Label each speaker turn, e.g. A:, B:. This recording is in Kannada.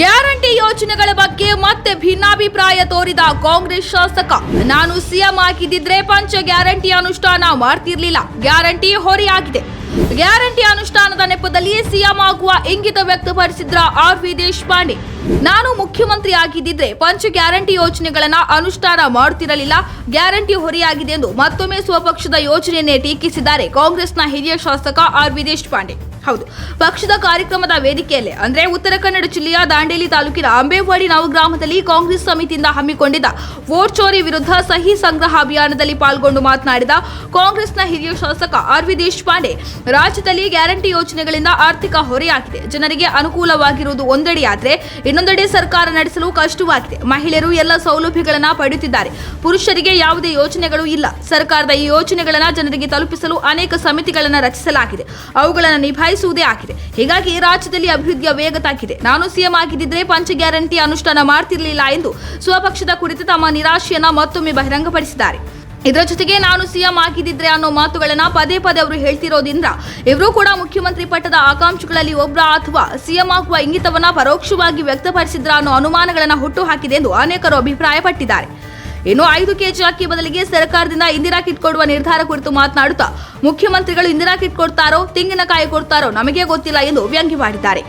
A: ಗ್ಯಾರಂಟಿ ಯೋಜನೆಗಳ ಬಗ್ಗೆ ಮತ್ತೆ ಭಿನ್ನಾಭಿಪ್ರಾಯ ತೋರಿದ ಕಾಂಗ್ರೆಸ್ ಶಾಸಕ. ನಾನು ಸಿಎಂ ಆಗಿದ್ದಿದ್ರೆ ಪಂಚ ಗ್ಯಾರಂಟಿ ಅನುಷ್ಠಾನ ಮಾಡ್ತಿರ್ಲಿಲ್ಲ. ಗ್ಯಾರಂಟಿ ಹೊರೆಯಾಗಿದೆ. ಗ್ಯಾರಂಟಿ ಅನುಷ್ಠಾನದ ನೆಪದಲ್ಲಿ ಸಿಎಂ ಆಗುವ ಇಂಗಿತ ವ್ಯಕ್ತಪಡಿಸಿದ್ರ ಆರ್ ವಿ ದೇಶಪಾಂಡೆ. ನಾನು ಮುಖ್ಯಮಂತ್ರಿ ಆಗಿದ್ದಿದ್ರೆ ಪಂಚ ಗ್ಯಾರಂಟಿ ಯೋಜನೆಗಳನ್ನ ಅನುಷ್ಠಾನ ಮಾಡುತ್ತಿರಲಿಲ್ಲ ಗ್ಯಾರಂಟಿ ಹೊರೆಯಾಗಿದೆ ಎಂದು ಮತ್ತೊಮ್ಮೆ ಸ್ವಪಕ್ಷದ ಯೋಜನೆಯನ್ನೇ ಟೀಕಿಸಿದ್ದಾರೆ ಕಾಂಗ್ರೆಸ್ನ ಹಿರಿಯ ಶಾಸಕ ಆರ್ ವಿ ದೇಶಪಾಂಡೆ. ಹೌದು. ಪಕ್ಷದ ಕಾರ್ಯಕ್ರಮದ ವೇದಿಕೆಯಲ್ಲೇ, ಅಂದ್ರೆ ಉತ್ತರ ಕನ್ನಡ ಜಿಲ್ಲೆಯ ದಾಂಡೇಲಿ ತಾಲೂಕಿನ ಅಂಬೇವಾಡಿ ಗ್ರಾಮದಲ್ಲಿ ಕಾಂಗ್ರೆಸ್ ಸಮಿತಿಯಿಂದ ಹಮ್ಮಿಕೊಂಡಿದ್ದ ವೋಟ್ ಚೋರಿ ವಿರುದ್ಧ ಸಹಿ ಸಂಗ್ರಹ ಅಭಿಯಾನದಲ್ಲಿ ಪಾಲ್ಗೊಂಡು ಮಾತನಾಡಿದ ಕಾಂಗ್ರೆಸ್ನ ಹಿರಿಯ ಶಾಸಕ ಆರ್ ವಿ ದೇಶಪಾಂಡೆ, ರಾಜ್ಯದಲ್ಲಿ ಗ್ಯಾರಂಟಿ ಯೋಜನೆಗಳಿಂದ ಆರ್ಥಿಕ ಹೊರೆಯಾಗಿದೆ. ಜನರಿಗೆ ಅನುಕೂಲವಾಗಿರುವುದು ಒಂದೆಡೆಯಾದ್ರೆ, ಇನ್ನೊಂದೆಡೆ ಸರ್ಕಾರ ನಡೆಸಲು ಕಷ್ಟವಾಗಿದೆ. ಮಹಿಳೆಯರು ಎಲ್ಲ ಸೌಲಭ್ಯಗಳನ್ನ ಪಡೆಯುತ್ತಿದ್ದಾರೆ. ಪುರುಷರಿಗೆ ಯಾವುದೇ ಯೋಜನೆಗಳು ಇಲ್ಲ. ಸರ್ಕಾರದ ಈ ಯೋಜನೆಗಳನ್ನ ಜನರಿಗೆ ತಲುಪಿಸಲು ಅನೇಕ ಸಮಿತಿಗಳನ್ನು ರಚಿಸಲಾಗಿದೆ. ಅವುಗಳನ್ನು ನಿಭಾಯಿಸುವುದೇ ಆಗಿದೆ. ಹೀಗಾಗಿ ರಾಜ್ಯದಲ್ಲಿ ಅಭಿವೃದ್ಧಿಯ ವೇಗ ತಾಕಿದೆ ನಾನು ಸಿಎಂ ಆಗಿದ್ದಿದ್ರೆ ಪಂಚ ಗ್ಯಾರಂಟಿ ಅನುಷ್ಠಾನ ಮಾಡ್ತಿರಲಿಲ್ಲ ಎಂದು ಸ್ವಪಕ್ಷದ ಕುರಿತು ತಮ್ಮ ನಿರಾಶೆಯನ್ನ ಮತ್ತೊಮ್ಮೆ ಬಹಿರಂಗಪಡಿಸಿದ್ದಾರೆ. ಇದರ ಜೊತೆಗೆ ನಾನು ಸಿಎಂ ಆಗಿದ್ದಿದ್ರೆ ಅನ್ನೋ ಮಾತುಗಳನ್ನ ಪದೇ ಪದೇ ಅವರು ಹೇಳ್ತಿರೋದ್ರಿಂದ ಇವರು ಕೂಡ ಮುಖ್ಯಮಂತ್ರಿ ಪಟ್ಟದ ಆಕಾಂಕ್ಷಿಗಳಲ್ಲಿ ಒಬ್ಬರ ಅಥವಾ ಸಿಎಂ ಆಗುವ ಇಂಗಿತವನ್ನ ಪರೋಕ್ಷವಾಗಿ ವ್ಯಕ್ತಪಡಿಸಿದ್ರ ಅನ್ನೋ ಅನುಮಾನಗಳನ್ನ ಹುಟ್ಟು ಹಾಕಿದೆ ಎಂದು ಅನೇಕರು ಅಭಿಪ್ರಾಯಪಟ್ಟಿದ್ದಾರೆ. ಇನ್ನು ಐದು ಕೆಜಿ ಅಕ್ಕಿ ಬದಲಿಗೆ ಸರ್ಕಾರದಿಂದ ಇಂದಿರಾ ಕಿಟ್ ಕೊಡುವ ನಿರ್ಧಾರ ಕುರಿತು ಮಾತನಾಡುತ್ತಾ ಮುಖ್ಯಮಂತ್ರಿಗಳು ಇಂದಿರಾ ಕಿಟ್ ಕೊಡ್ತಾರೋ, ತೆಂಗಿನಕಾಯಿ ಕೊಡ್ತಾರೋ ನಮಗೆ ಗೊತ್ತಿಲ್ಲ ಎಂದು ವ್ಯಂಗ್ಯವಾಡಿದ್ದಾರೆ.